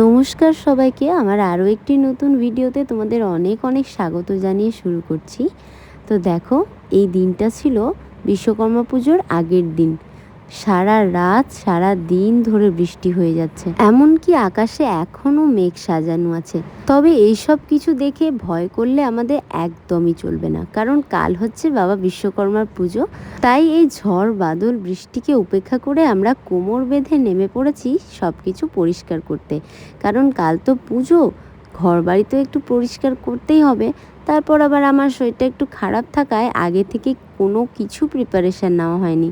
নমস্কার সবাইকে, আমার আরও একটি নতুন ভিডিওতে তোমাদের অনেক অনেক স্বাগত জানিয়ে শুরু করছি। তো দেখো, এই দিনটা ছিল বিশ্বকর্মা পুজোর আগের দিন। সারা রাত, সারা দিন ধরে বৃষ্টি হয়ে যাচ্ছে। এমনকি আকাশে এখনও মেঘ সাজানো আছে। তবে এইসব কিছু দেখে ভয় করলে আমাদের একদমই চলবে না। কারণ কাল হচ্ছে বাবা বিশ্বকর্মার পুজো। তাই এই ঝড়, বাদল, বৃষ্টিকে উপেক্ষা করে আমরা কোমর বেঁধে নেমে পড়েছি সব কিছু পরিষ্কার করতে। কারণ কাল তো পুজো। ঘর বাড়ি তো একটু পরিষ্কার করতেই হবে। তারপর আবার আমার শরীরটা একটু খারাপ থাকায় আগে থেকে কোনো কিছু প্রিপারেশান নেওয়া হয়নি।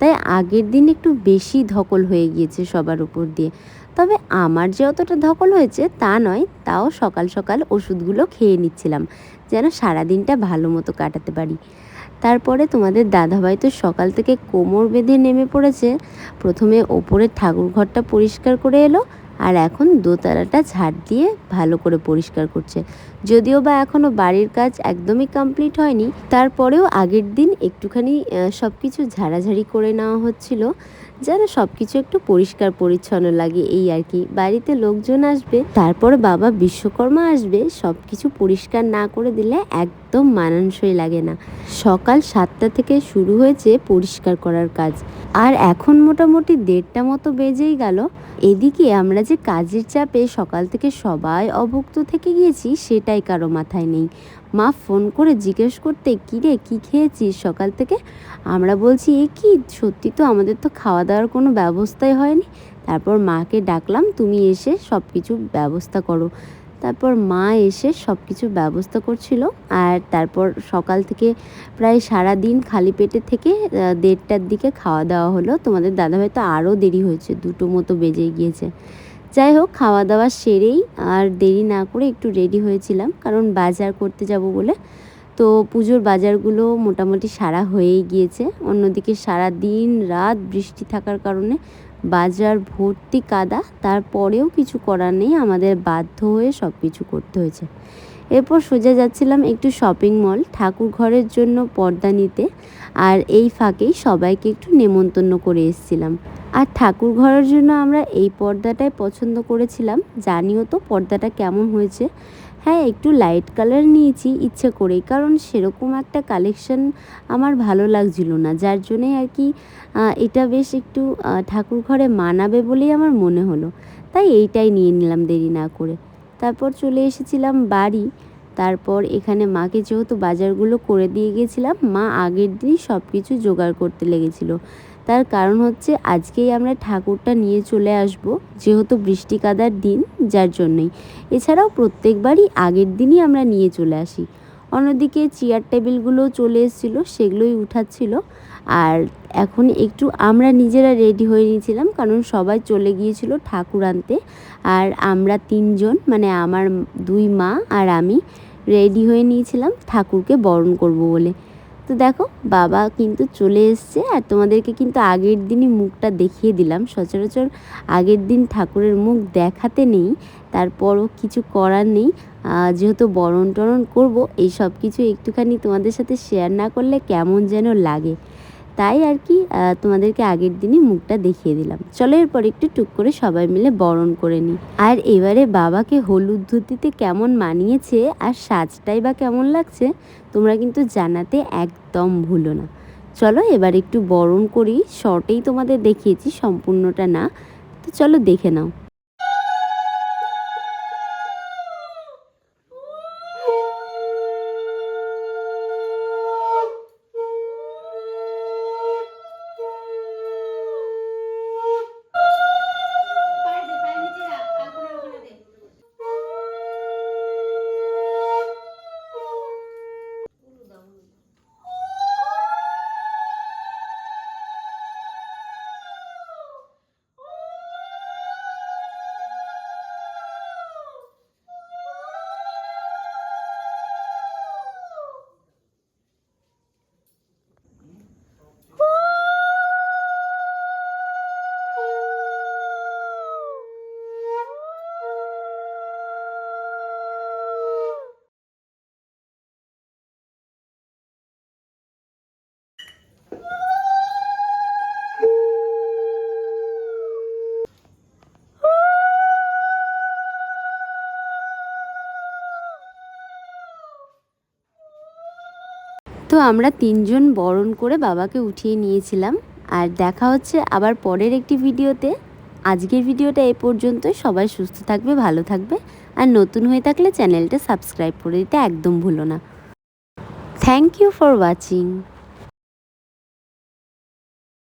তাই আগের দিন একটু বেশি ধকল হয়ে গিয়েছে সবার উপর দিয়ে। তবে আমার যে অতটা ধকল হয়েছে তা নয়, তাও সকাল সকাল ওষুধগুলো খেয়ে নিচ্ছিলাম, যেন সারাদিনটা ভালো মতো কাটাতে পারি। তারপরে তোমাদের দাদাভাই তো সকাল থেকে কোমর বেঁধে নেমে পড়েছে। প্রথমে ওপরের ঠাকুর ঘরটা পরিষ্কার করে এলো আর এখন দোতলাটা ঝাড় দিয়ে ভালো করে পরিষ্কার করছে। যদিও বা এখনও বাড়ির কাজ একদমই কমপ্লিট হয়নি, তারপরেও আগের দিন একটুখানি সব কিছু ঝাড়াঝাড়ি করে নেওয়া হচ্ছিল, যেন সব কিছু একটু পরিষ্কার পরিচ্ছন্ন লাগে এই আর কি। বাড়িতে লোকজন আসবে, তারপর বাবা বিশ্বকর্মা আসবে সব কিছু পরিষ্কার না করে দিলে একদম মানানসই লাগে না। সকাল সাতটা থেকে শুরু হয়েছে পরিষ্কার করার কাজ। আর এখন মোটামুটি দেড়টা মতো বেজেই গেল। এদিকে আমরা যে কাজের চাপে সকাল থেকে সবাই অভুক্ত থেকে গিয়েছি, সেটাই কারও মাথায় নেই। মা ফোন করে জিজ্ঞেস করতে কী রে কী খেয়েছিস সকাল থেকে? আমরা বলছি, এ কি, সত্যি তো আমাদের তো খাওয়া দাওয়ার কোনো ব্যবস্থাই হয়নি। তারপর মাকে ডাকলাম, তুমি এসে সব কিছু ব্যবস্থা করো। তারপর মা এসে সব কিছু ব্যবস্থা করছিল। আর তারপর সকাল থেকে প্রায় সারা দিন খালি পেটে থেকে দেড়টার দিকে খাওয়া দাওয়া হলো। তোমাদের দাদাভাই তো আরও দেরি হয়েছে, দুটো মতো বেজে গিয়েছে। যাই হোক, খাওয়া দাওয়া সেরেই, আর দেরি না করে একটু রেডি হয়েছিলাম। কারণ বাজার করতে যাব বলে। তো পুজোর বাজারগুলো মোটামুটি সারা হয়েই গিয়েছে। অন্যদিকে সারা দিন রাত বৃষ্টি থাকার কারণে বাজার ভর্তি কাদা, তারপরেও কিছু করার নেই, আমাদের বাধ্য হয়ে সব কিছু করতে হয়েছে। এরপর সোজা যাচ্ছিলাম একটু শপিং মল ঠাকুর ঘরের জন্য পর্দা নিতে, আর এই ফাঁকেই সবাইকে একটু নেমন্তন্ন করে এসেছিলাম। আর ঠাকুর ঘরের জন্য আমরা এই পর্দাটাই পছন্দ করেছিলাম। জানিও তো পর্দাটা কেমন হয়েছে। হ্যাঁ একটু লাইট কালার নিয়েছি ইচ্ছে করেই, কারণ সেরকম একটা কালেকশন আমার ভালো লাগছিল না। যার জন্যে আর কি এটা বেশ একটু ঠাকুর ঘরে মানাবে বলেই আমার মনে হলো। তাই এইটাই নিয়ে নিলাম দেরি না করে। তারপর চলে এসেছিলাম বাড়ি। তারপর এখানে মাকে যেহেতু বাজারগুলো করে দিয়ে গেছিলাম, মা আগের দিনই সব কিছু জোগাড় করতে লেগেছিল। তার কারণ হচ্ছে আজকেই আমরা ঠাকুরটা নিয়ে চলে আসব, যেহেতু বৃষ্টি কাদার দিন, যার জন্যই। এছাড়াও প্রত্যেকবারই আগের দিনই আমরা নিয়ে চলে আসি। অন্যদিকে চেয়ার টেবিলগুলোও চলে এসেছিল, সেগুলোই উঠাচ্ছিল। আর এখন একটু আমরা নিজেরা রেডি হয়ে নিয়েছিলাম, কারণ সবাই চলে গিয়েছিল ঠাকুর আনতে। আর আমরা তিনজন মানে আমার দুই মা আর আমি রেডি হয়ে নিয়েছিলাম ঠাকুরকে বরণ করব বলে। তো দেখো, বাবা কিন্তু চলে এসছে আর তোমাদেরকে কিন্তু আগের দিনই মুখটা দেখিয়ে দিলাম। সচরাচর আগের দিন ঠাকুরের মুখ দেখাতে নেই, তারপরও কিছু করার নেই। যেহেতু বরণ টরণ করব, এই সব কিছু একটুখানি তোমাদের সাথে শেয়ার না করলে কেমন যেন লাগে। তাই আর কি তোমাদেরকে আগের দিনই মুখটা দেখিয়ে দিলাম। চলো এরপর একটু টুক করে সবাই মিলে বরণ করে নিই। আর এবারে বাবাকে হলুদ ধুতিতে কেমন মানিয়েছে আর সাজটাই বা কেমন লাগছে, তোমরা কিন্তু জানাতে একদম ভুলো না। চলো এবার একটু বরণ করি, শর্টেই তোমাদের দেখিয়েছি, সম্পূর্ণটা না। তো চলো দেখে নাও। তো আমরা তিনজন বরণ করে বাবাকে উঠিয়ে নিয়েছিলাম। আর দেখা হচ্ছে আবার পরের একটি ভিডিওতে। আজকের ভিডিওটা এ পর্যন্ত সবাই সুস্থ থাকবে, ভালো থাকবে। আর নতুন হয়ে থাকলে চ্যানেলটা সাবস্ক্রাইব করে দিতে একদম ভুলো না। Thank you for watching